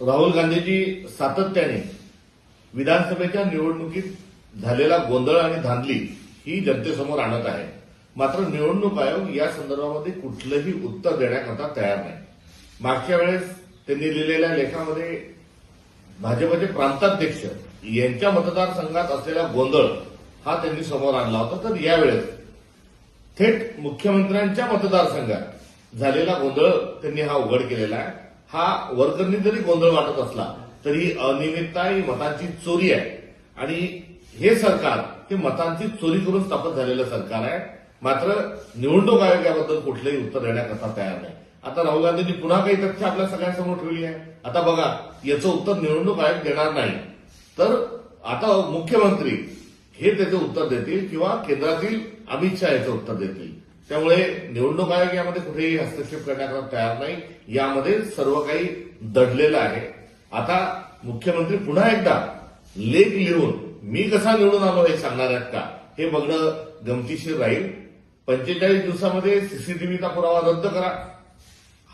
राहुल गांधीजी सातत्याने विधानसभेच्या निवडणुकीत झालेला गोंधळ आणि धांदली ही जनतेसमोर आणत आहे. मात्र निवडणूक आयोग या संदर्भामध्ये कुठलंही उत्तर देण्याकरता तयार नाही. मागच्या वेळेस त्यांनी लिहिलेल्या लेखामध्ये भाजपचे प्रांताध्यक्ष यांच्या मतदारसंघात असलेला गोंधळ हा त्यांनी समोर आणला होता. तर यावेळेस थेट मुख्यमंत्र्यांच्या मतदारसंघात झालेला गोंधळ त्यांनी हा उघड केलेला आहे. हा वर्गनी जरी गोंधळ वाटत असला तरी अनियमितता ही मतांची चोरी आहे. आणि हे सरकार हे मतांची चोरी करून स्थापन झालेलं सरकार आहे. मात्र निवडणूक आयोग याबद्दल कुठलंही उत्तर देण्याकरता तयार नाही. आता राहुल गांधींनी पुन्हा काही तथ्य आपल्या सगळ्यांसमोर ठेवली आहे. आता बघा याचं उत्तर निवडणूक आयोग देणार नाही. तर आता मुख्यमंत्री हे त्याचं उत्तर देतील किंवा केंद्रातील अमित शहा याचं उत्तर देतील. त्यामुळे निवडणूक आयोग यामध्ये कुठेही हस्तक्षेप करण्याकरता तयार नाही. यामध्ये सर्व काही दडलेलं आहे. आता मुख्यमंत्री पुन्हा एकदा लेख लिहून मी कसा निवडून आलो हे सांगणार आहेत का? हे बघणं गमतीशीर राहील. पंचेचाळीस दिवसामध्ये सीसीटीव्हीचा पुरावा रद्द करा.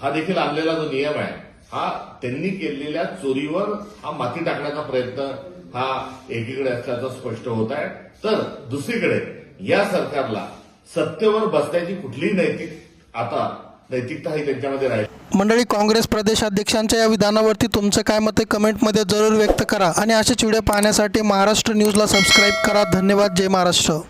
हा देखील आणलेला जो नियम आहे हा त्यांनी केलेल्या चोरीवर हा माती टाकण्याचा प्रयत्न हा एकीकडे असल्याचं स्पष्ट होत आहे. तर दुसरीकडे या सरकारला सत्तेवर बसण्याची कुठलीही नैतिक आता नैतिकता ही त्यांच्यामध्ये राहील. मंडळी काँग्रेस प्रदेशाध्यक्षांच्या या विधानावरती तुमचं काय मत आहे? कमेंटमध्ये जरूर व्यक्त करा आणि असेच व्हिडिओ पाहण्यासाठी महाराष्ट्र न्यूजला सबस्क्राईब करा. धन्यवाद. जय महाराष्ट्र.